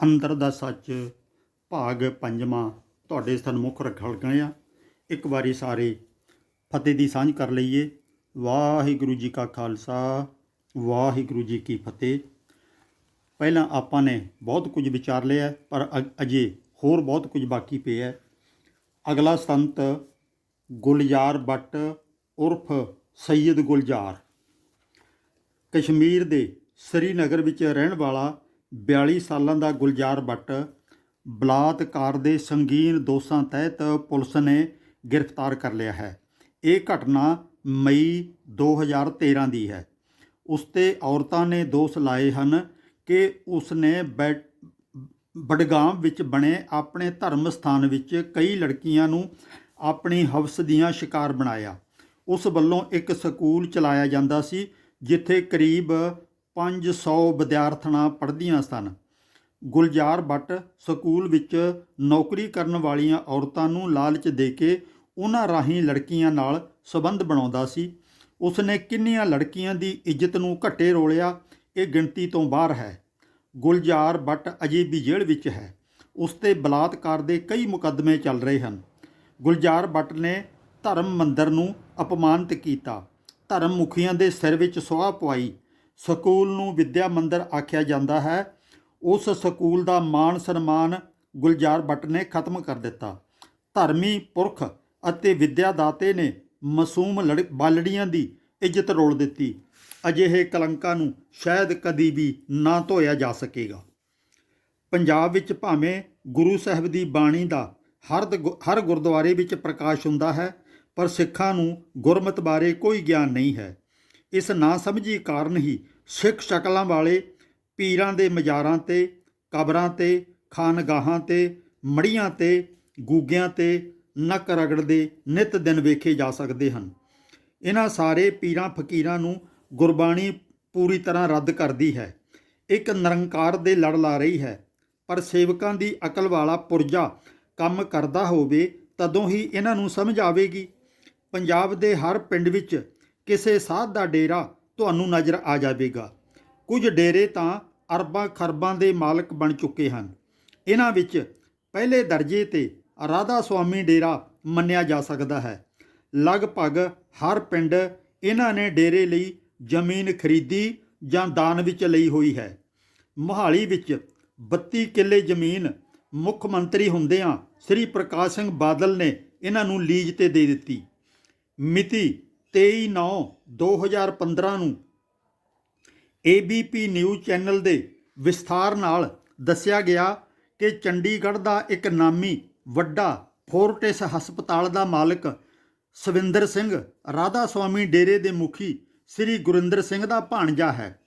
ਅੰਦਰ ਦਾ ਸੱਚ, ਭਾਗ ਪੰਜਵਾਂ, ਤੁਹਾਡੇ ਸਨਮੁਖ ਰੱਖਣ ਗਏ ਆ ਇੱਕ ਵਾਰੀ ਸਾਰੇ ਫਤਿਹ ਦੀ ਸਾਂਝ ਕਰ ਲਈਏ। ਵਾਹਿਗੁਰੂ ਜੀ ਕਾ ਖਾਲਸਾ, ਵਾਹਿਗੁਰੂ ਜੀ ਕੀ ਫਤਿਹ। ਪਹਿਲਾਂ ਆਪਾਂ ਨੇ ਬਹੁਤ ਕੁਝ ਵਿਚਾਰ ਲਿਆ ਪਰ ਅਜੇ ਹੋਰ ਬਹੁਤ ਕੁਝ ਬਾਕੀ ਪਿਆ ਅਗਲਾ ਸੰਤ ਗੁਲਜ਼ਾਰ ਬੱਟ ਉਰਫ ਸੈਦ ਗੁਲਜ਼ਾਰ। ਕਸ਼ਮੀਰ ਦੇ ਸ੍ਰੀਨਗਰ ਵਿੱਚ ਰਹਿਣ ਵਾਲਾ 42 ਸਾਲਾਂ ਦਾ ਗੁਲਜ਼ਾਰ ਬੱਟ ਬਲਾਤਕਾਰ ਦੇ ਸੰਗੀਨ ਦੋਸ਼ਾਂ ਤਹਿਤ ਪੁਲਿਸ ਨੇ ਗ੍ਰਿਫਤਾਰ ਕਰ ਲਿਆ ਹੈ। ਇਹ ਘਟਨਾ ਮਈ 2013 ਦੀ ਹੈ। ਉਸ ਤੇ ਔਰਤਾਂ ਨੇ ਦੋਸ਼ ਲਾਏ ਹਨ ਕਿ ਉਸ ਨੇ ਬਡਗਾਮ ਵਿੱਚ ਬਣੇ ਆਪਣੇ ਧਰਮ ਸਥਾਨ ਵਿੱਚ ਕਈ ਲੜਕੀਆਂ ਨੂੰ ਆਪਣੀ ਹਵਸ ਦੀਆਂ ਸ਼ਿਕਾਰ ਬਣਾਇਆ। ਉਸ ਵੱਲੋਂ ਇੱਕ ਸਕੂਲ ਚਲਾਇਆ ਜਾਂਦਾ ਸੀ, ਜਿੱਥੇ ਕਰੀਬ 500 ਵਿਦਿਆਰਥਣਾਂ ਪੜ੍ਹਦੀਆਂ ਸਨ। ਗੁਲਜ਼ਾਰ ਬੱਟ ਸਕੂਲ ਵਿੱਚ ਨੌਕਰੀ ਕਰਨ ਵਾਲੀਆਂ ਔਰਤਾਂ ਨੂੰ ਲਾਲਚ ਦੇ ਕੇ ਉਹਨਾਂ ਰਾਹੀਂ ਲੜਕੀਆਂ ਨਾਲ ਸਬੰਧ ਬਣਾਉਂਦਾ ਸੀ। ਉਸਨੇ ਕਿੰਨੀਆਂ ਲੜਕੀਆਂ ਦੀ ਇੱਜ਼ਤ ਨੂੰ ਘੱਟੇ ਰੋਲਿਆ, ਇਹ ਗਿਣਤੀ ਤੋਂ ਬਾਹਰ ਹੈ। ਗੁਲਜ਼ਾਰ ਬੱਟ ਅਜੇ ਵੀ ਜੇਲ੍ਹ ਵਿੱਚ ਹੈ। ਉਸ ਤੇ ਬਲਾਤਕਾਰ ਦੇ ਕਈ ਮੁਕੱਦਮੇ ਚੱਲ ਰਹੇ ਹਨ। ਗੁਲਜ਼ਾਰ ਭੱਟ ਨੇ ਧਰਮ ਮੰਦਰ ਨੂੰ ਅਪਮਾਨਿਤ ਕੀਤਾ। ਧਰਮ ਮੁਖੀਆਂ ਦੇ ਸਿਰ ਵਿੱਚ ਸੁਆਹ ਪਵਾਈ। ਸਕੂਲ ਨੂੰ ਵਿਦਿਆ ਮੰਦਰ ਆਖਿਆ ਜਾਂਦਾ ਹੈ। ਉਸ ਸਕੂਲ ਦਾ ਮਾਣ ਸਨਮਾਨ ਗੁਲਜ਼ਾਰ ਭੱਟ ਨੇ ਖਤਮ ਕਰ ਦਿੱਤਾ। ਧਰਮੀ ਪੁਰਖ ਅਤੇ ਵਿਦਿਆ ਦਾਤੇ ਨੇ ਮਾਸੂਮ ਲੜ, ਬਾਲੜੀਆਂ ਦੀ ਇੱਜ਼ਤ ਰੋਲ ਦਿੱਤੀ। ਅਜਿਹੇ ਕਲੰਕਾਂ ਨੂੰ ਸ਼ਾਇਦ ਕਦੀ ਵੀ ਨਾ ਧੋਇਆ ਜਾ ਸਕੇਗਾ। ਪੰਜਾਬ ਵਿੱਚ ਭਾਵੇਂ ਗੁਰੂ ਸਾਹਿਬ ਦੀ ਬਾਣੀ ਦਾ ਹਰ ਦ- ਹਰ ਗੁਰਦੁਆਰੇ ਵਿੱਚ ਪ੍ਰਕਾਸ਼ ਹੁੰਦਾ ਹੈ, ਪਰ ਸਿੱਖਾਂ ਨੂੰ ਗੁਰਮਤ ਬਾਰੇ ਕੋਈ ਗਿਆਨ ਨਹੀਂ ਹੈ। ਇਸ ਨਾ ਸਮਝੀ ਕਾਰਨ ਹੀ ਸਿੱਖ ਸ਼ਕਲਾਂ ਵਾਲੇ ਪੀਰਾਂ ਦੇ ਮਜ਼ਾਰਾਂ ਤੇ, ਕਬਰਾਂ ਤੇ, ਖਾਨਗਾਹਾਂ ਤੇ ਮੜੀਆਂ ਤੇ, ਗੂਗਿਆਂ ਤੇ ਨੱਕ ਰਗੜਦੇ ਨਿਤ ਦਿਨ ਵੇਖੇ ਜਾ ਸਕਦੇ ਹਨ। ਇਹਨਾਂ ਸਾਰੇ ਪੀਰਾਂ ਫਕੀਰਾਂ ਨੂੰ ਗੁਰਬਾਣੀ ਪੂਰੀ ਤਰ੍ਹਾਂ ਰੱਦ ਕਰਦੀ ਹੈ। ਇੱਕ ਨਿਰੰਕਾਰ ਦੇ ਲੜ ਲਾ ਰਹੀ ਹੈ। ਪਰ ਸੇਵਕਾਂ ਦੀ ਅਕਲ ਵਾਲਾ ਪੁਰਜਾ ਕੰਮ ਕਰਦਾ ਹੋਵੇ, ਤਦੋਂ ਹੀ ਇਹਨਾਂ ਨੂੰ ਸਮਝ ਆਵੇਗੀ। ਪੰਜਾਬ ਦੇ ਹਰ ਪਿੰਡ ਵਿੱਚ ਕਿਸੇ ਸਾਧ ਦਾ ਡੇਰਾ ਤੁਹਾਨੂੰ ਨਜ਼ਰ ਆ ਜਾਵੇਗਾ। ਕੁਝ ਡੇਰੇ ਤਾਂ ਅਰਬਾਂ ਖਰਬਾਂ ਦੇ ਮਾਲਕ ਬਣ ਚੁੱਕੇ ਹਨ। ਇਹਨਾਂ ਵਿੱਚ ਪਹਿਲੇ ਦਰਜੇ ਤੇ ਰਾਧਾ ਸੁਆਮੀ ਡੇਰਾ ਮੰਨਿਆ ਜਾ ਸਕਦਾ ਹੈ। ਲਗਭਗ ਹਰ ਪਿੰਡ ਇਹਨਾਂ ਨੇ ਡੇਰੇ ਲਈ ਜ਼ਮੀਨ ਖਰੀਦੀ ਜਾਂ ਦਾਨ ਵਿੱਚ ਲਈ ਹੋਈ ਹੈ। ਮੋਹਾਲੀ ਵਿੱਚ 32 ਕਿੱਲੇ ਜ਼ਮੀਨ ਮੁੱਖ ਮੰਤਰੀ ਹੁੰਦਿਆਂ ਸ੍ਰੀ ਪ੍ਰਕਾਸ਼ ਸਿੰਘ ਬਾਦਲ ਨੇ ਇਹਨਾਂ ਨੂੰ ਲੀਜ਼ ਤੇ ਦੇ ਦਿੱਤੀ। ਮਿਤੀ 23/9/2015 ਨੂੰ ABP ਨਿਊਜ਼ ਚੈਨਲ ਦੇ ਵਿਸਥਾਰ ਨਾਲ ਦੱਸਿਆ ਗਿਆ ਕਿ ਚੰਡੀਗੜ੍ਹ ਦਾ ਇੱਕ ਨਾਮੀ ਵੱਡਾ ਫੋਰਟਿਸ ਹਸਪਤਾਲ ਦਾ ਮਾਲਕ ਸਵਿੰਦਰ ਸਿੰਘ ਰਾਧਾ ਸੁਆਮੀ ਡੇਰੇ ਦੇ ਮੁਖੀ ਸ੍ਰੀ ਗੁਰਿੰਦਰ ਸਿੰਘ ਦਾ ਭਾਣਜਾ ਹੈ।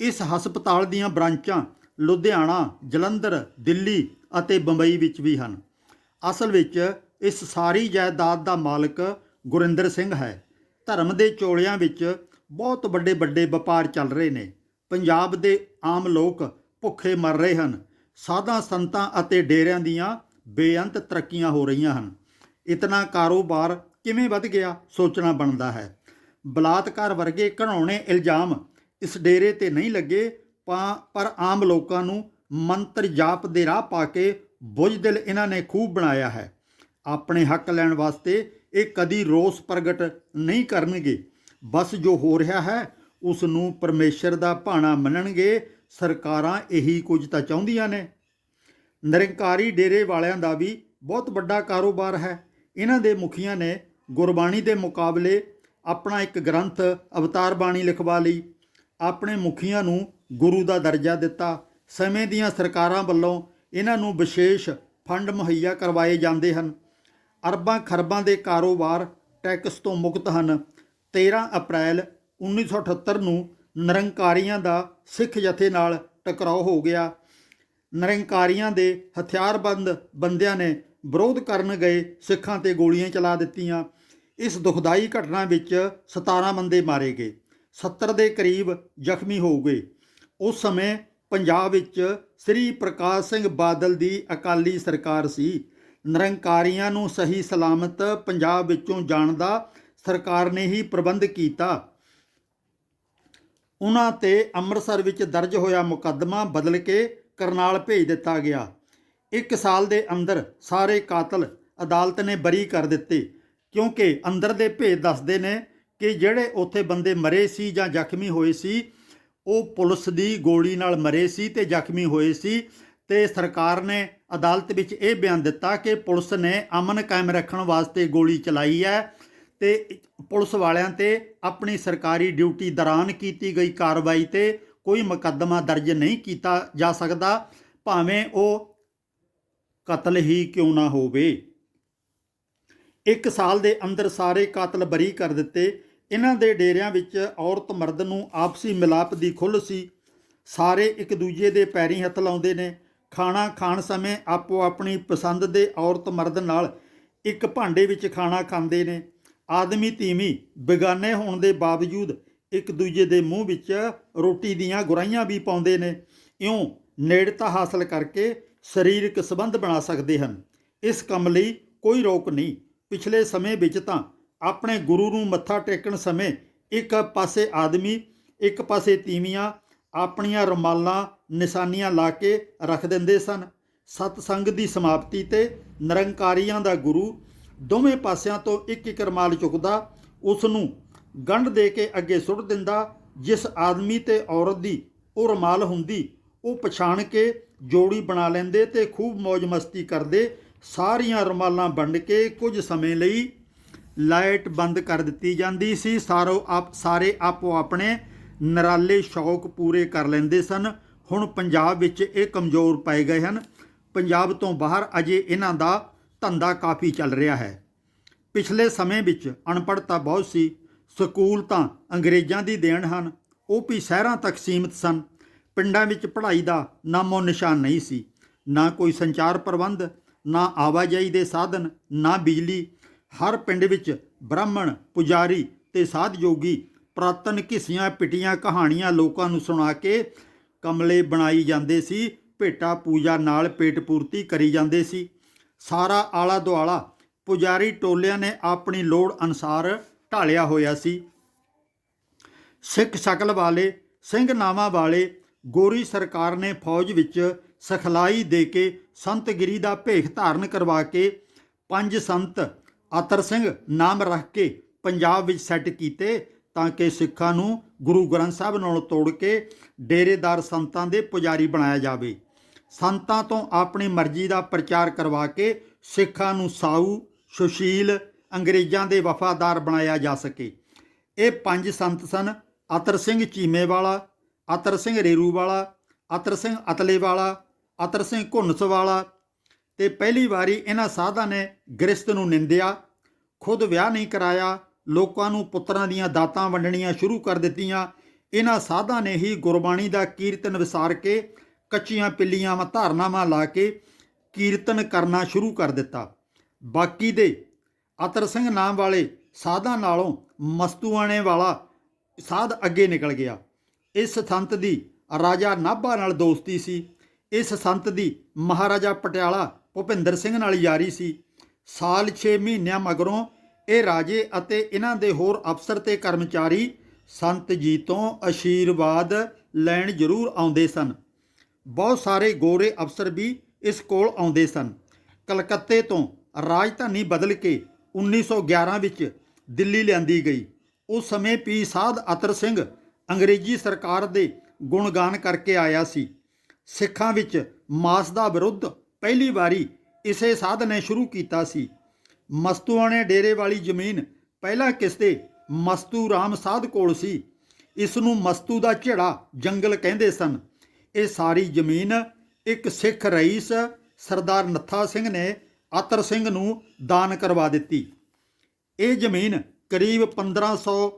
ਇਸ ਹਸਪਤਾਲ ਦੀਆਂ ਬ੍ਰਾਂਚਾਂ ਲੁਧਿਆਣਾ, ਜਲੰਧਰ, ਦਿੱਲੀ ਅਤੇ ਬੰਬਈ ਵਿੱਚ ਵੀ ਹਨ। ਅਸਲ ਵਿੱਚ ਇਸ ਸਾਰੀ ਜਾਇਦਾਦ ਦਾ ਮਾਲਕ ਗੁਰਿੰਦਰ ਸਿੰਘ ਹੈ। ਧਰਮ ਦੇ ਚੋਲਿਆਂ ਵਿੱਚ ਬਹੁਤ ਵੱਡੇ ਵੱਡੇ ਵਪਾਰ ਚੱਲ ਰਹੇ ਨੇ। ਪੰਜਾਬ ਦੇ ਆਮ ਲੋਕ ਭੁੱਖੇ ਮਰ ਰਹੇ ਹਨ। ਸਾਧਾਂ ਸੰਤਾਂ ਅਤੇ ਡੇਰਿਆਂ ਦੀਆਂ ਬੇਅੰਤ ਤਰੱਕੀਆਂ ਹੋ ਰਹੀਆਂ ਹਨ। ਇਤਨਾ ਕਾਰੋਬਾਰ ਕਿਵੇਂ ਵੱਧ ਗਿਆ ਸੋਚਣਾ ਬਣਦਾ ਹੈ। ਬਲਾਤਕਾਰ ਵਰਗੇ ਘਣਾਉਣੇ ਇਲਜ਼ਾਮ ਇਸ ਡੇਰੇ ਤੇ ਨਹੀਂ ਲੱਗੇ, ਪਾ- ਪਰ ਆਮ ਲੋਕਾਂ ਨੂੰ ਮੰਤਰ ਜਾਪ ਦੇ ਰਾਹ ਪਾ ਕੇ ਬੁਝਦਿਲ ਇਹਨਾਂ ਨੇ ਖੂਬ ਬਣਾਇਆ ਹੈ। ਆਪਣੇ ਹੱਕ ਲੈਣ ਵਾਸਤੇ ਇਹ ਕਦੀ ਰੋਸ ਪ੍ਰਗਟ ਨਹੀਂ ਕਰਨਗੇ। ਬਸ ਜੋ ਹੋ ਰਿਹਾ ਹੈ ਉਸ ਨੂੰ ਪਰਮੇਸ਼ਰ ਦਾ ਭਾਣਾ ਮੰਨਣਗੇ। ਸਰਕਾਰਾਂ ਇਹੀ ਕੁਝ ਤਾਂ ਚਾਹੁੰਦੀਆਂ ਨੇ। ਨਿਰੰਕਾਰੀ ਡੇਰੇ ਵਾਲਿਆਂ ਦਾ ਵੀ ਬਹੁਤ ਵੱਡਾ ਕਾਰੋਬਾਰ ਹੈ। ਇਹਨਾਂ ਦੇ ਮੁਖੀਆਂ ਨੇ ਗੁਰਬਾਣੀ ਦੇ ਮੁਕਾਬਲੇ ਆਪਣਾ ਇੱਕ ਗ੍ਰੰਥ, ਅਵਤਾਰ ਬਾਣੀ ਲਿਖਵਾ ਲਈ। ਆਪਣੇ ਮੁਖੀਆਂ ਨੂੰ ਗੁਰੂ ਦਾ ਦਰਜਾ ਦਿੱਤਾ। ਸਮੇਂ ਦੀਆਂ ਸਰਕਾਰਾਂ ਵੱਲੋਂ ਇਹਨਾਂ ਨੂੰ ਵਿਸ਼ੇਸ਼ ਫੰਡ ਮੁਹੱਈਆ ਕਰਵਾਏ ਜਾਂਦੇ ਹਨ। ਅਰਬਾਂ ਖਰਬਾਂ ਦੇ ਕਾਰੋਬਾਰ ਟੈਕਸ ਤੋਂ ਮੁਕਤ ਹਨ। 13 ਅਪ੍ਰੈਲ 1978 ਨੂੰ ਨਿਰੰਕਾਰੀਆਂ ਦਾ ਸਿੱਖ ਜਥੇ ਨਾਲ ਟਕਰਾਓ ਹੋ ਗਿਆ। ਨਿਰੰਕਾਰੀਆਂ ਦੇ ਹਥਿਆਰਬੰਦ ਬੰਦਿਆਂ ਨੇ ਵਿਰੋਧ ਕਰਨ ਗਏ ਸਿੱਖਾਂ ਤੇ ਗੋਲੀਆਂ ਚਲਾ ਦਿੱਤੀਆਂ। ਇਸ ਦੁਖਦਾਈ ਘਟਨਾ ਵਿੱਚ 17 ਬੰਦੇ ਮਾਰੇ ਗਏ। 70 ਦੇ ਕਰੀਬ ਜ਼ਖਮੀ ਹੋ ਗਏ। ਉਸ ਸਮੇਂ ਪੰਜਾਬ ਵਿੱਚ ਸ੍ਰੀ ਪ੍ਰਕਾਸ਼ ਸਿੰਘ ਬਾਦਲ ਦੀ ਅਕਾਲੀ ਸਰਕਾਰ ਸੀ। ਨਿਰੰਕਾਰੀਆਂ ਨੂੰ ਸਹੀ ਸਲਾਮਤ ਪੰਜਾਬ ਵਿੱਚੋਂ ਜਾਣ ਦਾ ਸਰਕਾਰ ਨੇ ਹੀ ਪ੍ਰਬੰਧ ਕੀਤਾ। ਉਹਨਾਂ ਤੇ ਅੰਮ੍ਰਿਤਸਰ ਵਿੱਚ ਦਰਜ ਹੋਇਆ ਮੁਕੱਦਮਾ ਬਦਲ ਕੇ ਕਰਨਾਲ ਭੇਜ ਦਿੱਤਾ ਗਿਆ। ਇੱਕ ਸਾਲ ਦੇ ਅੰਦਰ ਸਾਰੇ ਕਾਤਲ ਅਦਾਲਤ ਨੇ ਬਰੀ ਕਰ ਦਿੱਤੇ, ਕਿਉਂਕਿ ਅੰਦਰ ਦੇ ਭੇਦ ਦੱਸਦੇ ਨੇ ਕਿ ਜਿਹੜੇ ਉੱਥੇ ਬੰਦੇ ਮਰੇ ਸੀ ਜਾਂ ਜ਼ਖਮੀ ਹੋਏ ਸੀ, ਉਹ ਪੁਲਿਸ ਦੀ ਗੋਲੀ ਨਾਲ ਮਰੇ ਸੀ ਤੇ ਜ਼ਖਮੀ ਹੋਏ ਸੀ। ਤੇ ਸਰਕਾਰ ਨੇ ਅਦਾਲਤ ਵਿੱਚ ਇਹ ਬਿਆਨ ਦਿੱਤਾ ਕਿ ਪੁਲਿਸ ਨੇ ਅਮਨ ਕਾਇਮ ਰੱਖਣ ਵਾਸਤੇ ਗੋਲੀ ਚਲਾਈ ਹੈ ਤੇ ਪੁਲਿਸ ਵਾਲਿਆਂ ਤੇ ਆਪਣੀ ਸਰਕਾਰੀ ਡਿਊਟੀ ਦੌਰਾਨ ਕੀਤੀ ਗਈ ਕਾਰਵਾਈ ਤੇ ਕੋਈ ਮੁਕੱਦਮਾ ਦਰਜ ਨਹੀਂ ਕੀਤਾ ਜਾ ਸਕਦਾ, ਭਾਵੇਂ ਉਹ ਕਤਲ ਹੀ ਕਿਉਂ ਨਾ ਹੋਵੇ। ਇੱਕ ਸਾਲ ਦੇ ਅੰਦਰ ਸਾਰੇ ਕਾਤਲ ਬਰੀ ਕਰ ਦਿੱਤੇ। ਇਹਨਾਂ ਦੇ ਡੇਰਿਆਂ ਵਿੱਚ ਔਰਤ ਮਰਦ ਨੂੰ ਆਪਸੀ ਮਿਲਾਪ ਦੀ ਖੁੱਲ੍ਹ ਸੀ। ਸਾਰੇ ਇੱਕ ਦੂਜੇ ਦੇ ਪੈਰੀਂ ਹੱਥ ਲਾਉਂਦੇ ਨੇ। ਖਾਣਾ ਖਾਣ ਸਮੇਂ ਆਪੋ ਆਪਣੀ ਪਸੰਦ ਦੇ ਔਰਤ ਮਰਦ ਨਾਲ ਇੱਕ ਭਾਂਡੇ ਵਿੱਚ ਖਾਣਾ ਖਾਂਦੇ ਨੇ। ਆਦਮੀ ਤੀਵੀਂ ਬੇਗਾਨੇ ਹੋਣ ਦੇ ਬਾਵਜੂਦ ਇੱਕ ਦੂਜੇ ਦੇ ਮੂੰਹ ਵਿੱਚ ਰੋਟੀ ਦੀਆਂ ਗੁਰਾਈਆਂ ਵੀ ਪਾਉਂਦੇ ਨੇ। ਇਉਂ ਨੇੜਤਾ ਹਾਸਲ ਕਰਕੇ ਸਰੀਰਕ ਸੰਬੰਧ ਬਣਾ ਸਕਦੇ ਹਨ। ਇਸ ਕੰਮ ਲਈ ਕੋਈ ਰੋਕ ਨਹੀਂ। ਪਿਛਲੇ ਸਮੇਂ ਵਿੱਚ ਤਾਂ ਆਪਣੇ ਗੁਰੂ ਨੂੰ ਮੱਥਾ ਟੇਕਣ ਸਮੇਂ ਇੱਕ ਪਾਸੇ ਆਦਮੀ, ਇੱਕ ਪਾਸੇ ਤੀਵੀਆਂ ਆਪਣੀਆਂ ਰੁਮਾਲਾਂ ਨਿਸ਼ਾਨੀਆਂ ਲਾ ਕੇ ਰੱਖ ਦਿੰਦੇ ਸਨ। ਸਤਸੰਗ ਦੀ ਸਮਾਪਤੀ ਤੇ ਨਿਰੰਕਾਰੀਆਂ ਦਾ ਗੁਰੂ ਦੋਵੇਂ ਪਾਸਿਆਂ ਤੋਂ ਇੱਕ ਇੱਕ ਰੁਮਾਲ ਚੁੱਕਦਾ ਉਸ ਨੂੰ ਗੰਢ ਦੇ ਕੇ ਅੱਗੇ ਸੁੱਟ ਦਿੰਦਾ, ਜਿਸ ਆਦਮੀ ਤੇ ਔਰਤ ਦੀ ਉਹ ਰੁਮਾਲ ਹੁੰਦੀ, ਉਹ ਪਛਾਣ ਕੇ ਜੋੜੀ ਬਣਾ ਲੈਂਦੇ ਤੇ ਖੂਬ ਮौज ਮਸਤੀ ਕਰਦੇ, ਸਾਰੀਆਂ ਰੁਮਾਲਾਂ ਵੰਡ ਕੇ ਕੁਝ ਸਮੇਂ ਲਈ ਲਾਈਟ ਬੰਦ ਕਰ ਦਿੱਤੀ ਜਾਂਦੀ ਸੀ। ਸਾਰੋ ਆਪ, ਸਾਰੇ ਆਪੋ ਆਪਣੇ ਨਰਾਲੇ ਸ਼ੌਕ ਪੂਰੇ ਕਰ ਲੈਂਦੇ ਸਨ। ਹੁਣ ਪੰਜਾਬ ਵਿੱਚ ਇਹ ਕਮਜ਼ੋਰ ਪਏ ਗਏ ਹਨ। ਪੰਜਾਬ ਤੋਂ ਬਾਹਰ ਅਜੇ ਇਹਨਾਂ ਦਾ ਧੰਦਾ ਕਾਫੀ ਚੱਲ ਰਿਹਾ ਹੈ। ਪਿਛਲੇ ਸਮੇਂ ਵਿੱਚ ਅਨਪੜ੍ਹਤਾ ਬਹੁਤ ਸੀ, ਸਕੂਲ ਤਾਂ ਅੰਗਰੇਜ਼ਾਂ ਦੀ ਦੇਣ ਹਨ। ਉਹ ਵੀ ਸ਼ਹਿਰਾਂ ਤੱਕ ਸੀਮਿਤ ਸਨ। ਪਿੰਡਾਂ ਵਿੱਚ ਪੜ੍ਹਾਈ ਦਾ ਨਾਮੋ ਨਿਸ਼ਾਨ ਨਹੀਂ ਸੀ। ਨਾ ਕੋਈ ਸੰਚਾਰ ਪ੍ਰਬੰਧ, ਨਾ ਆਵਾਜਾਈ ਦੇ ਸਾਧਨ, ਨਾ ਬਿਜਲੀ। ਹਰ ਪਿੰਡ ਵਿੱਚ ਬ੍ਰਾਹਮਣ, ਪੁਜਾਰੀ ਤੇ ਸਾਧ ਜੋਗੀ ਪ੍ਰਾਤਨ ਘਿਸੀਆਂ ਪਿਟੀਆਂ ਕਹਾਣੀਆਂ ਲੋਕਾਂ ਨੂੰ ਸੁਣਾ ਕੇ ਕਮਲੇ ਬਣਾਈ ਜਾਂਦੇ ਸੀ, ਭੇਟਾ ਪੂਜਾ ਨਾਲ ਪੇਟ ਪੂਰਤੀ ਕਰੀ ਜਾਂਦੇ ਸੀ। ਸਾਰਾ ਆਲਾ ਦੁਆਲਾ ਪੁਜਾਰੀ ਟੋਲਿਆਂ ਨੇ ਆਪਣੀ ਲੋੜ ਅਨਸਾਰ ਢਾਲਿਆ ਹੋਇਆ ਸੀ। ਸਿੱਖ ਸ਼ਕਲ ਵਾਲੇ, ਸਿੰਘ ਨਾਵਾਂ ਵਾਲੇ ਗੋਰੀ ਸਰਕਾਰ ਨੇ ਫੌਜ ਵਿੱਚ ਸਖਲਾਈ ਦੇ ਕੇ ਸੰਤਗਿਰੀ ਦਾ ਭੇਖ ਧਾਰਨ ਕਰਵਾ ਕੇ ਪੰਜ ਸੰਤ ਆਤਰ ਸਿੰਘ ਨਾਮ ਰੱਖ ਕੇ ਪੰਜਾਬ ਵਿੱਚ ਸੈੱਟ ਕੀਤੇ ਤਾਂ ਕਿ ਸਿੱਖਾਂ ਨੂੰ ਗੁਰੂ ਗ੍ਰੰਥ ਸਾਹਿਬ ਨਾਲ ਤੋੜ ਕੇ ਡੇਰੇਦਾਰ ਸੰਤਾਂ ਦੇ ਪੁਜਾਰੀ ਬਣਾਇਆ ਜਾਵੇ। ਸੰਤਾਂ ਤੋਂ ਆਪਣੀ ਮਰਜ਼ੀ ਦਾ ਪ੍ਰਚਾਰ ਕਰਵਾ ਕੇ ਸਿੱਖਾਂ ਨੂੰ ਸਾਊ, ਸੁਸ਼ੀਲ ਅੰਗਰੇਜ਼ਾਂ ਦੇ ਵਫਾਦਾਰ ਬਣਾਇਆ ਜਾ ਸਕੇ। ਇਹ ਪੰਜ ਸੰਤ ਸਨ, ਅਤਰ ਸਿੰਘ ਚੀਮੇ ਵਾਲਾ ਅਤਰ ਸਿੰਘ ਰੇਰੂ ਵਾਲਾ ਅਤਰ ਸਿੰਘ ਅਤਲੇ ਵਾਲਾ ਅਤਰ ਸਿੰਘ ਘੁੰਨਸ ਵਾਲਾ ਤੇ ਪਹਿਲੀ ਵਾਰੀ ਇਹਨਾਂ ਸਾਧਾਂ ਨੇ ਗ੍ਰਸਤ ਨੂੰ ਨਿੰਦਿਆ, ਖੁਦ ਵਿਆਹ ਨਹੀਂ ਕਰਾਇਆ ਲੋਕਾਂ ਨੂੰ ਪੁੱਤਰਾਂ ਦੀਆਂ ਦਾਤਾਂ ਵੰਡਣੀਆਂ ਸ਼ੁਰੂ ਕਰ ਦਿੱਤੀਆਂ। ਇਹਨਾਂ ਸਾਧਾਂ ਨੇ ਹੀ ਗੁਰਬਾਣੀ ਦਾ ਕੀਰਤਨ ਵਿਸਾਰ ਕੇ ਕੱਚੀਆਂ ਪਿੱਲੀਆਂ ਵਾਂ ਧਾਰਨਾਵਾਂ ਲਾ ਕੇ ਕੀਰਤਨ ਕਰਨਾ ਸ਼ੁਰੂ ਕਰ ਦਿੱਤਾ। ਬਾਕੀ ਦੇ ਅਤਰ ਸਿੰਘ ਨਾਮ ਵਾਲੇ ਸਾਧਾਂ ਨਾਲੋਂ ਮਸਤੂਆਣੇ ਵਾਲਾ ਸਾਧ ਅੱਗੇ ਨਿਕਲ ਗਿਆ। ਇਸ ਸੰਤ ਦੀ ਰਾਜਾ ਨਾਭਾ ਨਾਲ ਦੋਸਤੀ ਸੀ। ਇਸ ਸੰਤ ਦੀ ਮਹਾਰਾਜਾ ਪਟਿਆਲਾ ਭੁਪਿੰਦਰ ਸਿੰਘ ਨਾਲ ਯਾਰੀ ਸੀ। ਸਾਲ 6 ਮਹੀਨਿਆਂ ਮਗਰੋਂ ਇਹ ਰਾਜੇ ਅਤੇ ਇਹਨਾਂ ਦੇ ਹੋਰ ਅਫਸਰ ਤੇ ਕਰਮਚਾਰੀ ਸੰਤ ਜੀ ਤੋਂ ਅਸ਼ੀਰਵਾਦ ਲੈਣ ਜ਼ਰੂਰ ਆਉਂਦੇ ਸਨ। ਬਹੁਤ ਸਾਰੇ ਗੋਰੇ ਅਫਸਰ ਵੀ ਇਸ ਕੋਲ ਆਉਂਦੇ ਸਨ। ਕਲਕੱਤੇ ਤੋਂ ਰਾਜਧਾਨੀ ਬਦਲ ਕੇ 1911 ਵਿੱਚ ਦਿੱਲੀ ਲਿਆਂਦੀ ਗਈ। ਉਸ ਸਮੇਂ ਪੀ ਸਾਧ ਅਤਰ ਸਿੰਘ ਅੰਗਰੇਜ਼ੀ ਸਰਕਾਰ ਦੇ ਗੁਣਗਾਨ ਕਰਕੇ ਆਇਆ ਸੀ। ਸਿੱਖਾਂ ਵਿੱਚ ਮਾਸ ਦਾ ਵਿਰੁੱਧ ਪਹਿਲੀ ਵਾਰੀ ਇਸੇ ਸਾਧ ਨੇ ਸ਼ੁਰੂ ਕੀਤਾ ਸੀ। ਮਸਤੂਆਣੇ ਡੇਰੇ ਵਾਲੀ ਜ਼ਮੀਨ ਪਹਿਲਾਂ ਕਿਸਤੇ ਮਸਤੂ ਰਾਮ ਸਾਧ ਕੋਲ ਸੀ। ਇਸ ਨੂੰ ਮਸਤੂ ਦਾ ਝੇੜਾ ਜੰਗਲ ਕਹਿੰਦੇ ਸਨ। ਇਹ ਸਾਰੀ ਜ਼ਮੀਨ ਇੱਕ ਸਿੱਖ ਰਈਸ ਸਰਦਾਰ ਨੱਥਾ ਸਿੰਘ ਨੇ ਆਤਰ ਸਿੰਘ ਨੂੰ ਦਾਨ ਕਰਵਾ ਦਿੱਤੀ। ਇਹ ਜ਼ਮੀਨ ਕਰੀਬ 1500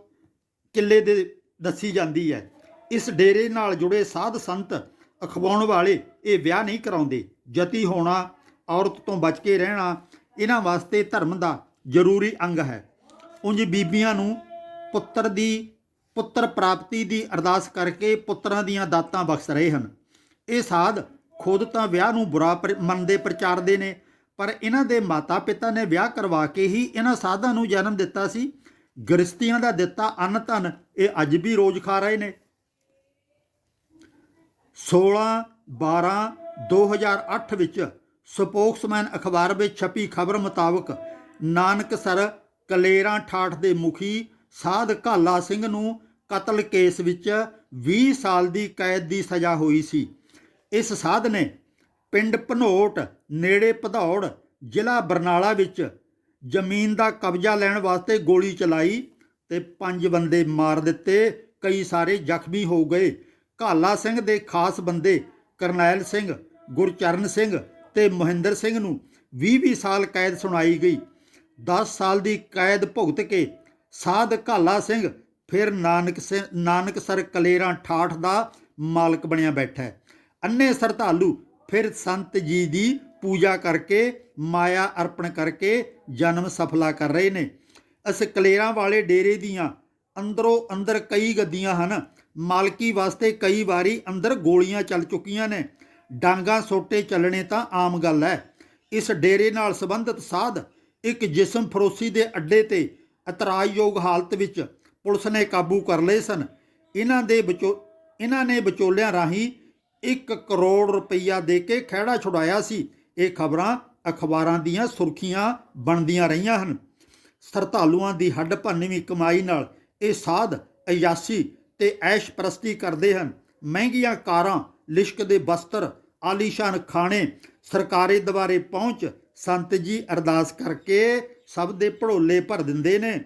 ਕਿੱਲੇ ਦੇ ਦੱਸੀ ਜਾਂਦੀ ਹੈ। ਇਸ ਡੇਰੇ ਨਾਲ ਜੁੜੇ ਸਾਧ ਸੰਤ ਅਖਵਾਉਣ ਵਾਲੇ ਇਹ ਵਿਆਹ ਨਹੀਂ ਕਰਾਉਂਦੇ। ਜਤੀ ਹੋਣਾ, ਔਰਤ ਤੋਂ ਬਚ ਕੇ ਰਹਿਣਾ ਇਹਨਾਂ ਵਾਸਤੇ ਧਰਮ ਦਾ ਜ਼ਰੂਰੀ ਅੰਗ ਹੈ। ਉਂਝ ਬੀਬੀਆਂ ਨੂੰ ਪੁੱਤਰ ਦੀ, ਪੁੱਤਰ ਪ੍ਰਾਪਤੀ ਦੀ ਅਰਦਾਸ ਕਰਕੇ ਪੁੱਤਰਾਂ ਦੀਆਂ ਦਾਤਾਂ ਬਖਸ਼ ਰਹੇ ਹਨ। ਇਹ ਸਾਧ ਖੁਦ ਤਾਂ ਵਿਆਹ ਨੂੰ ਬੁਰਾ ਪਰ- ਮੰਨਦੇ ਪ੍ਰਚਾਰਦੇ ਨੇ, ਪਰ ਇਹਨਾਂ ਦੇ ਮਾਤਾ-ਪਿਤਾ ਨੇ ਵਿਆਹ ਕਰਵਾ ਕੇ ਹੀ ਇਹਨਾਂ ਸਾਧਾਂ ਨੂੰ ਜਨਮ ਦਿੱਤਾ ਸੀ। ਗ੍ਰਸਤੀਆਂ ਦਾ ਦਿੱਤਾ ਅੰਨ ਧਨ ਇਹ ਅੱਜ ਵੀ ਰੋਜ਼ ਖਾ ਰਹੇ ਨੇ। 16 12 2008 ਵਿੱਚ ਸਪੋਕਸਮੈਨ ਅਖਬਾਰ ਵਿੱਚ ਛਪੀ ਖਬਰ ਮੁਤਾਬਕ ਨਾਨਕਸਰ ਕਲੇਰਾਂ ਠਾਠ ਦੇ ਮੁਖੀ ਸਾਧ ਘਾਲਾ ਸਿੰਘ ਨੂੰ ਕਤਲ ਕੇਸ ਵਿੱਚ 20 ਸਾਲ ਦੀ ਕੈਦ ਦੀ ਸਜ਼ਾ ਹੋਈ ਸੀ। ਇਸ ਸਾਧ ਨੇ ਪਿੰਡ ਭਨੋਟ ਨੇੜੇ ਭਦੌੜ ਜ਼ਿਲ੍ਹਾ ਬਰਨਾਲਾ ਵਿੱਚ ਜ਼ਮੀਨ ਦਾ ਕਬਜ਼ਾ ਲੈਣ ਵਾਸਤੇ ਗੋਲੀ ਚਲਾਈ ਤੇ ਪੰਜ ਬੰਦੇ ਮਾਰ ਦਿੱਤੇ, ਕਈ ਸਾਰੇ ਜ਼ਖਮੀ ਹੋ ਗਏ। ਘਾਲਾ ਸਿੰਘ ਦੇ ਖਾਸ ਬੰਦੇ ਕਰਨੈਲ ਸਿੰਘ, ਗੁਰਚਰਨ ਸਿੰਘ ਤੇ ਮੋਹਿੰਦਰ ਸਿੰਘ ਨੂੰ 20-20 ਸਾਲ ਕੈਦ ਸੁਣਾਈ ਗਈ। 10 ਸਾਲ ਦੀ ਕੈਦ ਭੁਗਤ ਕੇ ਸਾਧ ਘਾਲਾ ਸਿੰਘ ਫਿਰ ਨਾਨਕ ਸ- ਨਾਨਕਸਰ ਕਲੇਰਾਂ ਠਾਠ ਦਾ ਮਾਲਕ ਬਣਿਆ ਬੈਠਾ ਹੈ। ਅੰਨੇ ਸਰਧਾਲੂ ਫਿਰ ਸੰਤ ਜੀ ਦੀ ਪੂਜਾ ਕਰਕੇ ਮਾਇਆ ਅਰਪਣ ਕਰਕੇ ਜਨਮ ਸਫਲਾ ਕਰ ਰਹੇ ਨੇ। ਇਸ ਕਲੇਰਾਂ ਵਾਲੇ ਡੇਰੇ ਦੀਆਂ ਅੰਦਰੋਂ ਅੰਦਰ ਕਈ ਗੱਦੀਆਂ ਹਨ। ਮਾਲਕੀ ਵਾਸਤੇ ਕਈ ਵਾਰੀ ਅੰਦਰ ਗੋਲੀਆਂ ਚੱਲ ਚੁੱਕੀਆਂ ਨੇ। ਡਾਂਗਾ ਸੋਟੇ ਚੱਲਣੇ ਤਾਂ ਆਮ ਗੱਲ ਹੈ। ਇਸ ਡੇਰੇ ਨਾਲ ਸੰਬੰਧਿਤ ਸਾਧ ਇੱਕ ਜਿਸਮ ਫਰੋਸੀ ਦੇ ਅੱਡੇ ਤੇ ਇਤਰਾਜ਼ਯੋਗ ਹਾਲਤ ਵਿੱਚ ਪੁਲਿਸ ਨੇ ਕਾਬੂ ਕਰ ਲਏ ਸਨ। ਇਹਨਾਂ ਦੇ ਵਿਚੋ, ਇਹਨਾਂ ਨੇ ਵਿਚੋਲਿਆਂ ਰਾਹੀਂ 1 ਕਰੋੜ ਰੁਪਈਆ ਦੇ ਕੇ ਖਹਿੜਾ ਛੁਡਾਇਆ ਸੀ। ਇਹ ਖਬਰਾਂ ਅਖਬਾਰਾਂ ਦੀਆਂ ਸੁਰਖੀਆਂ ਬਣਦੀਆਂ ਰਹੀਆਂ ਹਨ। ਸਰਧਾਲੂਆਂ ਦੀ ਹੱਡ ਭੰਨਵੀਂ ਕਮਾਈ ਨਾਲ ਇਹ ਸਾਧ ਅਯਾਸੀ ਤੇ ਐਸ਼ ਪ੍ਰਸਤੀ ਕਰਦੇ ਹਨ। ਮਹਿੰਗੀਆਂ ਕਾਰਾਂ ਲਿਸ਼ਕਦੇ ਬਸਤਰ ਆਲੀਸ਼ਾਨ ਖਾਣੇ, ਸਰਕਾਰੀ ਦੁਆਰੇ ਪਹੁੰਚ, ਸੰਤ ਜੀ ਅਰਦਾਸ ਕਰਕੇ ਸਭ ਦੇ ਭੜੋਲੇ ਭਰ ਦਿੰਦੇ ਨੇ।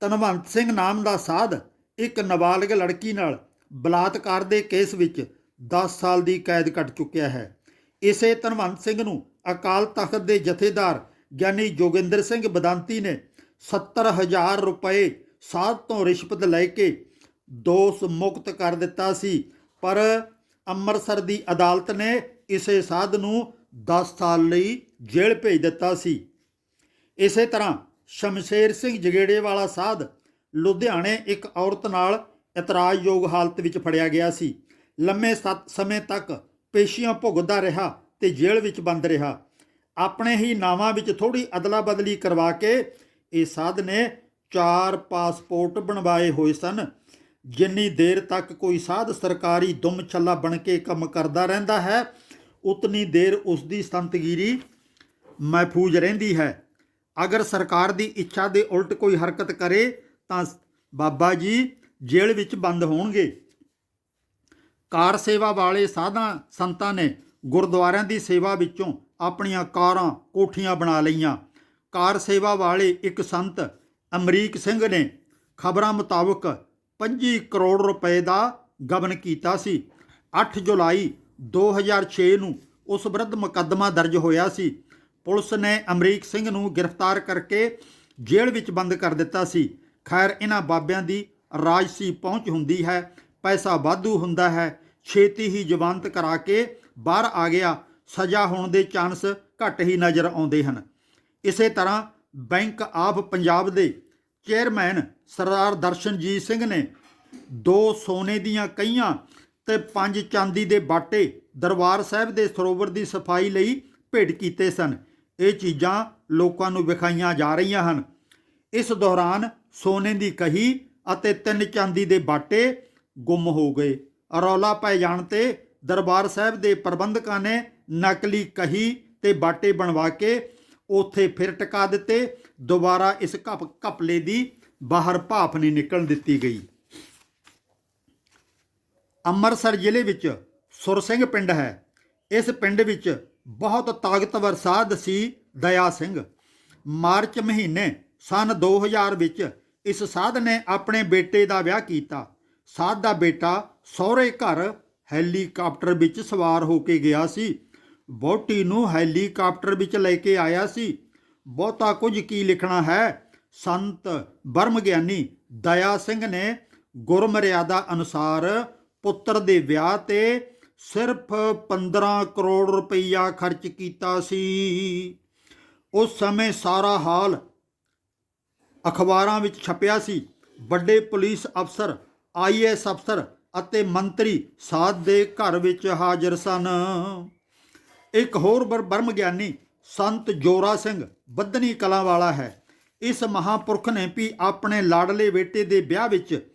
ਧਨਵੰਤ ਸਿੰਘ ਨਾਮ ਦਾ ਸਾਧ ਇੱਕ ਨਾਬਾਲਗ ਲੜਕੀ ਨਾਲ ਬਲਾਤਕਾਰ ਦੇ ਕੇਸ ਵਿੱਚ 10 ਸਾਲ ਦੀ ਕੈਦ ਕੱਟ ਚੁੱਕਿਆ ਹੈ। ਇਸੇ ਧਨਵੰਤ ਸਿੰਘ ਨੂੰ ਅਕਾਲ ਤਖਤ ਦੇ ਜਥੇਦਾਰ ਗਿਆਨੀ ਜੋਗਿੰਦਰ ਸਿੰਘ ਬਦਾਂਤੀ ਨੇ 70000 ਰੁਪਏ ਸਾਧ ਤੋਂ ਰਿਸ਼ਵਤ ਲੈ ਕੇ ਦੋਸ਼ ਮੁਕਤ ਕਰ ਦਿੱਤਾ ਸੀ। ਪਰ ਅੰਮ੍ਰਿਤਸਰ ਦੀ ਅਦਾਲਤ ਨੇ ਇਸੇ ਸਾਧ ਨੂੰ 10 ਸਾਲ ਲਈ ਜੇਲ੍ਹ ਭੇਜ ਦਿੱਤਾ ਸੀ। ਇਸੇ ਤਰ੍ਹਾਂ ਸ਼ਮਸ਼ੇਰ ਸਿੰਘ ਜਗੇੜੇ ਵਾਲਾ ਸਾਧ ਲੁਧਿਆਣੇ ਇੱਕ ਔਰਤ ਨਾਲ ਇਤਰਾਜ਼ਯੋਗ ਹਾਲਤ ਵਿੱਚ ਫੜਿਆ ਗਿਆ ਸੀ। ਲੰਮੇ ਸਤ- ਸਮੇਂ ਤੱਕ ਪੇਸ਼ੀਆਂ ਭੁਗਤਦਾ ਰਿਹਾ ਤੇ ਜੇਲ੍ਹ ਵਿੱਚ ਬੰਦ ਰਿਹਾ। ਆਪਣੇ ਹੀ ਨਾਵਾਂ ਵਿੱਚ ਥੋੜੀ ਅਦਲਾ ਬਦਲੀ ਕਰਵਾ ਕੇ ਇਹ ਸਾਧ ਨੇ ਚਾਰ ਪਾਸਪੋਰਟ ਬਣਵਾਏ ਹੋਏ ਸਨ। ਜਿੰਨੀ ਦੇਰ ਤੱਕ ਕੋਈ ਸਾਧ ਸਰਕਾਰੀ ਦੁਮ ਛੱਲਾ ਬਣ ਕੇ ਕੰਮ ਕਰਦਾ ਰਹਿੰਦਾ ਹੈ, ਉਤਨੀ ਦੇਰ ਉਸ ਦੀ ਸੰਤਗੀਰੀ ਮਹਿਫੂਜ਼ ਰਹਿੰਦੀ ਹੈ। ਅਗਰ ਸਰਕਾਰ ਦੀ ਇੱਛਾ ਦੇ ਉਲਟ ਕੋਈ ਹਰਕਤ ਕਰੇ, ਤਾਂ ਬਾਬਾ ਜੀ, ਜੇਲ੍ਹ ਵਿੱਚ ਬੰਦ ਹੋਣਗੇ। ਕਾਰ ਸੇਵਾ ਵਾਲੇ ਸਾਧਾਂ, ਸੰਤਾਂ ਨੇ ਗੁਰਦੁਆਰਿਆਂ ਦੀ ਸੇਵਾ ਵਿੱਚੋਂ ਆਪਣੀਆਂ ਕਾਰਾਂ ਕੋਠੀਆਂ ਬਣਾ ਲਈਆਂ। ਕਾਰ ਸੇਵਾ ਵਾਲੇ ਇੱਕ ਸੰਤ, ਅਮਰੀਕ ਸਿੰਘ ਨੇ ਖਬਰਾਂ ਮੁਤਾਬਕ 25 ਕਰੋੜ ਰੁਪਏ ਦਾ ਗਬਨ ਕੀਤਾ ਸੀ। 8 ਜੁਲਾਈ 2006 ਨੂੰ ਉਸ ਵਿਰੁੱਧ ਮੁਕੱਦਮਾ ਦਰਜ ਹੋਇਆ ਸੀ। ਪੁਲਿਸ ਨੇ ਅਮਰੀਕ ਸਿੰਘ ਨੂੰ ਗ੍ਰਿਫਤਾਰ ਕਰਕੇ ਜੇਲ੍ਹ ਵਿੱਚ ਬੰਦ ਕਰ ਦਿੱਤਾ ਸੀ। ਖੈਰ, ਇਹਨਾਂ ਬਾਬਿਆਂ ਦੀ ਰਾਜਸੀ ਪਹੁੰਚ ਹੁੰਦੀ ਹੈ, ਪੈਸਾ ਵਾਧੂ ਹੁੰਦਾ ਹੈ, ਛੇਤੀ ਹੀ ਜ਼ਮਾਨਤ ਕਰਾ ਕੇ ਬਾਹਰ ਆ ਗਿਆ, ਸਜ਼ਾ ਹੋਣ ਦੇ ਚਾਂਸ ਘੱਟ ਹੀ ਨਜ਼ਰ ਆਉਂਦੇ ਹਨ। ਇਸੇ ਤਰ੍ਹਾਂ ਬੈਂਕ ਆਫ ਪੰਜਾਬ ਦੇ ਚੇਅਰਮੈਨ ਸਰਦਾਰ ਦਰਸ਼ਨਜੀਤ ਸਿੰਘ ਨੇ ਦੋ ਸੋਨੇ ਦੀਆਂ ਕਈਆਂ ਤੇ ਪੰਜ ਚਾਂਦੀ ਦੇ ਬਾਟੇ ਦਰਬਾਰ ਸਾਹਿਬ ਦੇ ਸਰੋਵਰ ਦੀ ਸਫ਼ਾਈ ਲਈ ਭੇਟ ਕੀਤੇ ਸਨ। ਇਹ ਚੀਜ਼ਾਂ ਲੋਕਾਂ ਨੂੰ ਵਿਖਾਈਆਂ ਜਾ ਰਹੀਆਂ ਹਨ। ਇਸ ਦੌਰਾਨ ਸੋਨੇ ਦੀ ਕਹੀ ਅਤੇ ਤਿੰਨ ਚਾਂਦੀ ਦੇ ਬਾਟੇ ਗੁੰਮ ਹੋ ਗਏ। ਰੌਲਾ ਪੈ ਜਾਣ ਤੇ ਦਰਬਾਰ ਸਾਹਿਬ ਦੇ ਪ੍ਰਬੰਧਕਾਂ ਨੇ ਨਕਲੀ ਕਹੀ ਤੇ ਬਾਟੇ ਬਣਵਾ ਕੇ ਉੱਥੇ ਫਿਰ ਟਿਕਾ ਦਿੱਤੇ। ਦੁਬਾਰਾ ਇਸ ਘਪ ਘਪਲੇ ਦੀ ਬਾਹਰ ਭਾਫ ਨਹੀਂ ਨਿਕਲਣ ਦਿੱਤੀ ਗਈ। ਅੰਮ੍ਰਿਤਸਰ ਜ਼ਿਲ੍ਹੇ ਵਿੱਚ ਸੁਰ ਸਿੰਘ ਪਿੰਡ ਹੈ। ਇਸ ਪਿੰਡ ਵਿੱਚ ਬਹੁਤ ਤਾਕਤਵਰ ਸਾਧ ਸੀ ਦਇਆ ਸਿੰਘ। ਮਾਰਚ ਮਹੀਨੇ ਸਨ 2000 ਵਿੱਚ ਇਸ ਸਾਧ ਨੇ ਆਪਣੇ ਬੇਟੇ ਦਾ ਵਿਆਹ ਕੀਤਾ। ਸਾਧ ਦਾ ਬੇਟਾ ਸਹੁਰੇ ਘਰ ਹੈਲੀਕਾਪਟਰ ਵਿੱਚ ਸਵਾਰ ਹੋ ਕੇ ਗਿਆ ਸੀ। ਵਹੁਟੀ ਨੂੰ ਹੈਲੀਕਾਪਟਰ ਵਿੱਚ ਲੈ ਕੇ ਆਇਆ ਸੀ। ਬਹੁਤਾ ਕੁਝ ਕੀ ਲਿਖਣਾ ਹੈ? ਸੰਤ ਬਰਮ ਗਿਆਨੀ ਦਇਆ ਸਿੰਘ ਨੇ ਗੁਰਮਰਿਆਦਾ ਅਨੁਸਾਰ ਪੁੱਤਰ ਦੇ ਵਿਆਹ ਤੇ ਸਿਰਫ 15 ਕਰੋੜ ਰੁਪਈਆ ਖਰਚ ਕੀਤਾ ਸੀ। ਉਸ ਸਮੇਂ ਸਾਰਾ ਹਾਲ ਅਖਬਾਰਾਂ ਵਿੱਚ ਛਪਿਆ ਸੀ। ਵੱਡੇ ਪੁਲਿਸ ਅਫਸਰ ਆਈਐਸ ਅਫਸਰ ਅਤੇ ਮੰਤਰੀ ਸਾਧ ਦੇ ਘਰ ਵਿੱਚ ਹਾਜ਼ਰ ਸਨ। ਇੱਕ ਹੋਰ ਬਰ- ਬਰਮ ਗਿਆਨੀ ਸੰਤ ਜੋਰਾ ਸਿੰਘ ਬੱਧਨੀ ਕਲਾਂ ਵਾਲਾ ਹੈ। ਇਸ ਮਹਾਪੁਰਖ ਨੇ ਵੀ ਆਪਣੇ ਲਾਡਲੇ ਬੇਟੇ ਦੇ ਵਿਆਹ ਵਿੱਚ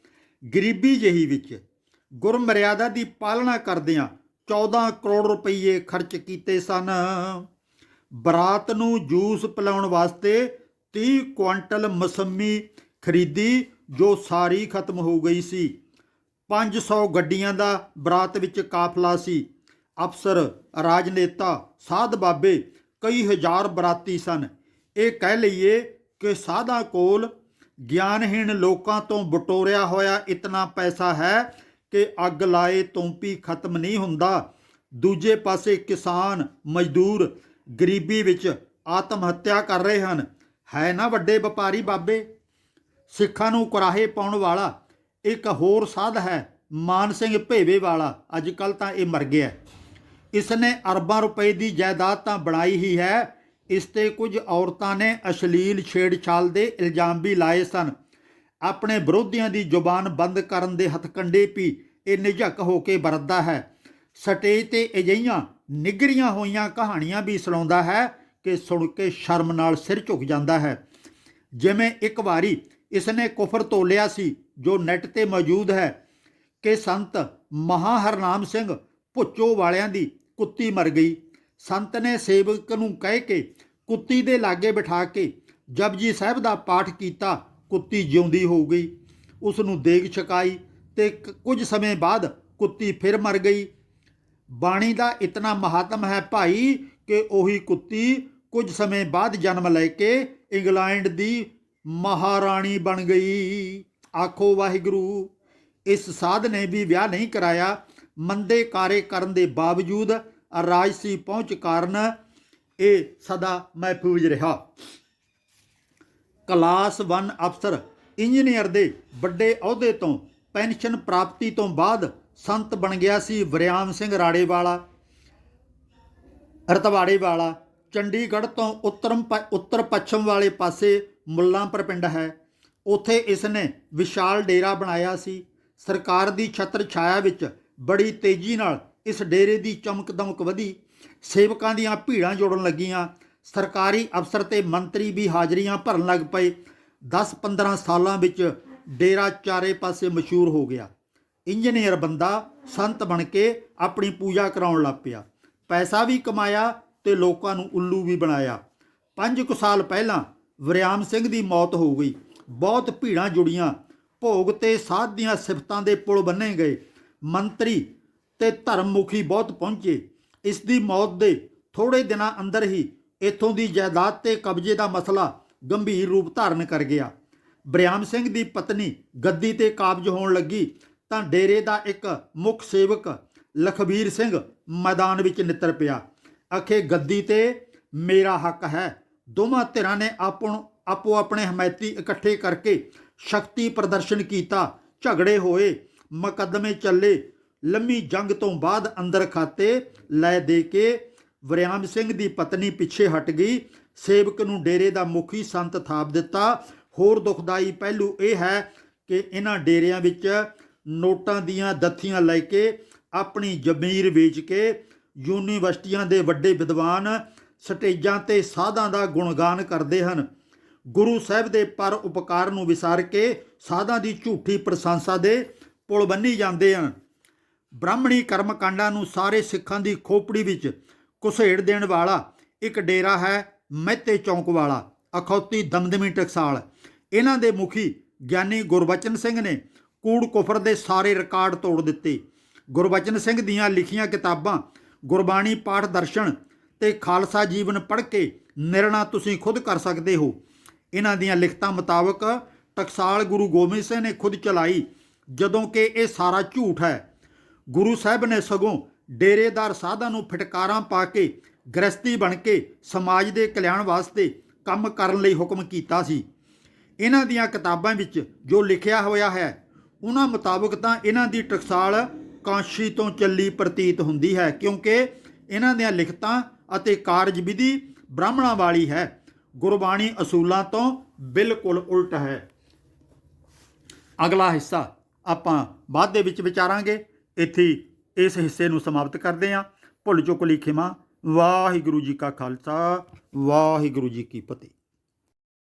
ਗਰੀਬੀ ਜਿਹੀ ਵਿੱਚ ਗੁਰਮਰਿਆਦਾ ਦੀ ਪਾਲਣਾ ਕਰਦਿਆਂ 14 ਕਰੋੜ ਰੁਪਏ ਖਰਚ ਕੀਤੇ ਸਨ। ਬਰਾਤ ਨੂੰ ਜੂਸ ਪਿਲਾਉਣ ਵਾਸਤੇ 30 ਕੁਆਂਟਲ ਮਸੰਮੀ ਖਰੀਦੀ, ਜੋ ਸਾਰੀ ਖਤਮ ਹੋ ਗਈ ਸੀ। 500 ਗੱਡੀਆਂ ਦਾ ਬਰਾਤ ਵਿੱਚ ਕਾਫਲਾ ਸੀ। ਅਫਸਰ, ਰਾਜਨੇਤਾ, ਸਾਧ ਬਾਬੇ, ਕਈ ਹਜ਼ਾਰ ਬਰਾਤੀ ਸਨ। ਇਹ ਕਹਿ ਲਈਏ ਕਿ ਸਾਧਾਂ ਕੋਲ ਗਿਆਨਹੀਣ ਲੋਕਾਂ ਤੋਂ ਬਟੋਰਿਆ ਹੋਇਆ ਇਤਨਾ ਪੈਸਾ ਹੈ ਕਿ ਅੱਗ ਲਾਏ ਤੋਂ ਵੀ ਖਤਮ ਨਹੀਂ ਹੁੰਦਾ। ਦੂਜੇ ਪਾਸੇ ਕਿਸਾਨ, ਮਜ਼ਦੂਰ, ਗਰੀਬੀ ਵਿੱਚ ਆਤਮ ਹੱਤਿਆ ਕਰ ਰਹੇ ਹਨ। ਹੈ ਨਾ ਵੱਡੇ ਵਪਾਰੀ ਬਾਬੇ? ਸਿੱਖਾਂ ਨੂੰ ਕੁਰਾਹੇ ਪਾਉਣ ਵਾਲਾ ਇੱਕ ਹੋਰ ਸਾਧ ਹੈ, ਮਾਨ ਸਿੰਘ ਭੇਵੇ ਵਾਲਾ। ਅੱਜ ਕੱਲ ਤਾਂ ਇਹ ਮਰ ਗਿਆ। ਇਸ ਨੇ ਅਰਬਾਂ ਰੁਪਏ ਦੀ ਜਾਇਦਾਦ ਤਾਂ ਬਣਾਈ ਹੀ ਹੈ, ਇਸ ਤੇ ਕੁਝ ਔਰਤਾਂ ਨੇ ਅਸ਼ਲੀਲ ਛੇੜਛਾਲ ਦੇ ਇਲਜ਼ਾਮ ਵੀ ਲਾਏ ਸਨ। ਆਪਣੇ ਵਿਰੋਧੀਆਂ ਦੀ ਜ਼ੁਬਾਨ ਬੰਦ ਕਰਨ ਦੇ ਹਥਕੰਡੇ ਵੀ ਇਹ ਨਿਝਕ ਹੋ ਕੇ ਵਰਤਦਾ ਹੈ। ਸਟੇਜ ਤੇ ਅਜਿਹੀਆਂ ਨਿਗਰੀਆਂ ਹੋਈਆਂ ਕਹਾਣੀਆਂ ਵੀ ਸੁਣਾਉਂਦਾ ਹੈ ਕਿ ਸੁਣ ਕੇ ਸ਼ਰਮ ਨਾਲ ਸਿਰ ਝੁਕ ਜਾਂਦਾ ਹੈ। ਜਿਵੇਂ ਇੱਕ ਵਾਰੀ ਇਸ ਨੇ ਕੁਫਰ ਤੋਲਿਆ ਸੀ, ਜੋ ਨੈਟ ਤੇ ਮੌਜੂਦ ਹੈ, ਕਿ ਸੰਤ ਮਹਾ ਹਰਨਾਮ ਸਿੰਘ ਭੁੱਚੋ ਵਾਲਿਆਂ ਦੀ ਕੁੱਤੀ ਮਰ ਗਈ। ਸੰਤ ਨੇ ਸੇਵਕ ਨੂੰ ਕਹਿ ਕੇ ਕੁੱਤੀ ਦੇ ਲਾਗੇ ਬਿਠਾ ਕੇ ਜਪਜੀ ਸਾਹਿਬ ਦਾ ਪਾਠ ਕੀਤਾ, ਕੁੱਤੀ ਜਿਉਂਦੀ ਹੋ ਗਈ। ਉਸ ਨੂੰ ਦੇਗ ਛਕਾਈ ਤੇ ਕ- ਕੁਝ ਸਮੇਂ ਬਾਅਦ ਕੁੱਤੀ ਫਿਰ ਮਰ ਗਈ। ਬਾਣੀ ਦਾ ਇਤਨਾ ਮਹਾਤਮ ਹੈ ਭਾਈ ਕਿ ਉਹੀ ਕੁੱਤੀ ਕੁਝ ਸਮੇਂ ਬਾਅਦ ਜਨਮ ਲੈ ਕੇ ਇੰਗਲੈਂਡ ਦੀ ਮਹਾਰਾਣੀ ਬਣ ਗਈ। ਆਖੋ ਵਾਹਿਗੁਰੂ, ਇਸ ਸਾਧ ਨੇ ਵੀ ਵਿਆਹ ਨਹੀਂ ਕਰਾਇਆ। ਮੰਦੇ ਕਾਰੇ ਕਰਨ ਦੇ ਬਾਵਜੂਦ ਰਾਜਸੀ ਪਹੁੰਚ ਕਾਰਨ ਇਹ ਸਦਾ ਮਹਿਫੂਜ਼ ਰਿਹਾ। ਕਲਾਸ 1 ਅਫਸਰ, ਇੰਜੀਨੀਅਰ ਦੇ ਵੱਡੇ ਅਹੁਦੇ ਤੋਂ ਪੈਨਸ਼ਨ ਪ੍ਰਾਪਤੀ ਤੋਂ ਬਾਅਦ ਸੰਤ ਬਣ ਗਿਆ ਸੀ ਵਰਿਆਮ ਸਿੰਘ ਰਾੜੇਵਾਲਾ ਰਤਵਾੜੇ ਵਾਲਾ ਚੰਡੀਗੜ੍ਹ ਤੋਂ ਉੱਤਰਮ ਪ- ਉੱਤਰ ਪੱਛਮ ਵਾਲੇ ਪਾਸੇ ਮੁੱਲਾਂਪੁਰ ਪਿੰਡ ਹੈ। ਉੱਥੇ ਇਸ ਨੇ ਵਿਸ਼ਾਲ ਡੇਰਾ ਬਣਾਇਆ ਸੀ। ਸਰਕਾਰ ਦੀ ਛਤਰ ਛਾਇਆ ਵਿੱਚ ਬੜੀ ਤੇਜ਼ੀ ਨਾਲ ਇਸ ਡੇਰੇ ਦੀ ਚਮਕ ਦਮਕ ਵਧੀ। ਸੇਵਕਾਂ ਦੀਆਂ ਭੀੜਾਂ ਜੋੜਨ ਲੱਗੀਆਂ। ਸਰਕਾਰੀ ਅਫਸਰ ਤੇ ਮੰਤਰੀ ਵੀ ਹਾਜ਼ਰੀਆਂ ਭਰਨ ਲੱਗ ਪਏ। 10-15 ਸਾਲਾਂ ਵਿੱਚ ਡੇਰਾ ਚਾਰੇ ਪਾਸੇ ਮਸ਼ਹੂਰ ਹੋ ਗਿਆ। ਇੰਜੀਨੀਅਰ ਬੰਦਾ ਸੰਤ ਬਣ ਕੇ ਆਪਣੀ ਪੂਜਾ ਕਰਾਉਣ ਲੱਗ ਪਿਆ। ਪੈਸਾ ਵੀ ਕਮਾਇਆ ਤੇ ਲੋਕਾਂ ਨੂੰ ਉੱਲੂ ਵੀ ਬਣਾਇਆ। ਪੰਜ ਕੁ ਸਾਲ ਪਹਿਲਾਂ ਵਰਿਆਮ ਸਿੰਘ ਦੀ ਮੌਤ ਹੋ ਗਈ। ਬਹੁਤ ਭੀੜਾਂ ਜੁੜੀਆਂ। ਭੋਗ ਤੇ ਸਾਧ ਦੀਆਂ ਸਿਫਤਾਂ ਦੇ ਪੁਲ ਬੰਨੇ ਗਏ। ਮੰਤਰੀ ਤੇ ਧਰਮਮੁਖੀ ਬਹੁਤ ਪਹੁੰਚੇ। ਇਸ ਦੀ ਮੌਤ ਦੇ ਥੋੜੇ ਦਿਨਾਂ ਅੰਦਰ ਹੀ ਇੱਥੋਂ ਦੀ ਜਾਇਦਾਦ ਤੇ ਕਬਜ਼ੇ ਦਾ ਮਸਲਾ ਗੰਭੀਰ ਰੂਪ ਧਾਰਨ ਕਰ ਗਿਆ। ਬਰਿਆਮ ਸਿੰਘ ਦੀ ਪਤਨੀ ਗੱਦੀ ਤੇ ਕਾਬਜ ਹੋਣ ਲੱਗੀ ਤਾਂ ਡੇਰੇ ਦਾ ਇੱਕ ਮੁੱਖ ਸੇਵਕ ਲਖਬੀਰ ਸਿੰਘ ਮੈਦਾਨ ਵਿੱਚ ਨਿੱਤਰ ਪਿਆ। ਅਖੇ ਗੱਦੀ ਤੇ ਮੇਰਾ ਹੱਕ ਹੈ। ਦੋਵਾਂ ਧਿਰਾਂ ਨੇ ਆਪੋ ਆਪੋ ਆਪਣੇ ਹਮਾਇਤੀ ਇਕੱਠੇ ਕਰਕੇ ਸ਼ਕਤੀ ਪ੍ਰਦਰਸ਼ਨ ਕੀਤਾ। ਝਗੜੇ ਹੋਏ। ਮੁਕੱਦਮੇ ਚੱਲੇ। ਲੰਮੀ ਜੰਗ ਤੋਂ ਬਾਅਦ ਅੰਦਰ ਖਾਤੇ ਲੈ ਦੇ ਕੇ ਵਰਿਆਮ ਸਿੰਘ ਦੀ ਪਤਨੀ ਪਿੱਛੇ ਹਟ ਗਈ। ਸੇਵਕ ਨੂੰ ਡੇਰੇ ਦਾ ਮੁਖੀ ਸੰਤ ਥਾਪ ਦਿੱਤਾ। ਹੋਰ ਦੁਖਦਾਈ ਪਹਿਲੂ ਇਹ ਹੈ ਕਿ ਇਹਨਾਂ ਡੇਰਿਆਂ ਵਿੱਚ ਨੋਟਾਂ ਦੀਆਂ ਦੱਥੀਆਂ ਲੈ ਕੇ ਆਪਣੀ ਜ਼ਮੀਰ ਵੇਚ ਕੇ ਯੂਨੀਵਰਸਿਟੀਆਂ ਦੇ ਵੱਡੇ ਵਿਦਵਾਨ ਸਟੇਜਾਂ ਤੇ ਸਾਧਾਂ ਦਾ ਗੁਣਗਾਨ ਕਰਦੇ ਹਨ। ਗੁਰੂ ਸਾਹਿਬ ਦੇ ਪਰ ਉਪਕਾਰ ਨੂੰ ਵਿਸਾਰ ਕੇ ਸਾਧਾਂ ਦੀ ਝੂਠੀ ਪ੍ਰਸ਼ੰਸਾ ਦੇ ਪੁਲ ਬੰਨੀ ਜਾਂਦੇ ਹਨ। ਬ੍ਰਾਹਮਣੀ ਕਰਮ ਕਾਂਡਾਂ ਨੂੰ ਸਾਰੇ ਸਿੱਖਾਂ ਦੀ ਖੋਪੜੀ ਵਿੱਚ ਘੁਸੇੜ ਦੇਣ ਵਾਲਾ ਇੱਕ ਡੇਰਾ ਹੈ ਮਹਿਤੇ ਚੌਂਕ ਵਾਲਾ, ਅਖੌਤੀ ਦਮਦਮੀ ਟਕਸਾਲ। ਇਹਨਾਂ ਦੇ ਮੁਖੀ ਗਿਆਨੀ ਗੁਰਬਚਨ ਸਿੰਘ ਨੇ ਕੂੜ ਕੁਫਰ ਦੇ ਸਾਰੇ ਰਿਕਾਰਡ ਤੋੜ ਦਿੱਤੇ। ਗੁਰਬਚਨ ਸਿੰਘ ਦੀਆਂ ਲਿਖੀਆਂ ਕਿਤਾਬਾਂ, ਗੁਰਬਾਣੀ ਪਾਠ ਦਰਸ਼ਨ ਤੇ ਖਾਲਸਾ ਜੀਵਨ ਪੜ੍ਹ ਕੇ ਨਿਰਣਾ ਤੁਸੀਂ ਖੁਦ ਕਰ ਸਕਦੇ ਹੋ। ਇਹਨਾਂ ਦੀਆਂ ਲਿਖਤਾਂ ਮੁਤਾਬਕ ਟਕਸਾਲ ਗੁਰੂ ਗੋਬਿੰਦ ਸਿੰਘ ਨੇ ਖੁਦ ਚਲਾਈ ਜਦੋਂ ਕਿ ਇਹ ਸਾਰਾ ਝੂਠ ਹੈ। ਗੁਰੂ ਸਾਹਿਬ ਨੇ ਸਗੋਂ ਡੇਰੇਦਾਰ ਸਾਧਾਂ ਨੂੰ ਫਟਕਾਰਾਂ ਪਾ ਕੇ ਗ੍ਰਸਤੀ ਬਣ ਕੇ ਸਮਾਜ ਦੇ ਕਲਿਆਣ ਵਾਸਤੇ ਕੰਮ ਕਰਨ ਲਈ ਹੁਕਮ ਕੀਤਾ ਸੀ। ਇਹਨਾਂ ਦੀਆਂ ਕਿਤਾਬਾਂ ਵਿੱਚ ਜੋ ਲਿਖਿਆ ਹੋਇਆ ਹੈ, ਉਹਨਾਂ ਮੁਤਾਬਕ ਤਾਂ ਇਹਨਾਂ ਦੀ ਟਕਸਾਲ ਕਾਂਸ਼ੀ ਤੋਂ ਚੱਲੀ ਪ੍ਰਤੀਤ ਹੁੰਦੀ ਹੈ, ਕਿਉਂਕਿ ਇਹਨਾਂ ਦੀਆਂ ਲਿਖਤਾਂ ਅਤੇ ਕਾਰਜ ਵਿਧੀ ਬ੍ਰਾਹਮਣਾਂ ਵਾਲੀ ਹੈ। ਗੁਰਬਾਣੀ ਅਸੂਲਾਂ ਤੋਂ ਬਿਲਕੁਲ ਉਲਟ ਹੈ। ਅਗਲਾ ਹਿੱਸਾ ਆਪਾਂ ਬਾਅਦ ਦੇ ਵਿੱਚ ਵਿਚਾਰਾਂਗੇ। ਇੱਥੇ ਇਸ ਹਿੱਸੇ ਨੂੰ ਸਮਾਪਤ ਕਰਦੇ ਹਾਂ। ਭੁੱਲ ਚੁੱਕ ਲਈ ਖਿਮਾ ਵਾਹਿਗੁਰੂ ਜੀ ਕਾ ਖਾਲਸਾ, ਵਾਹਿਗੁਰੂ ਜੀ ਕੀ ਫਤਿਹ।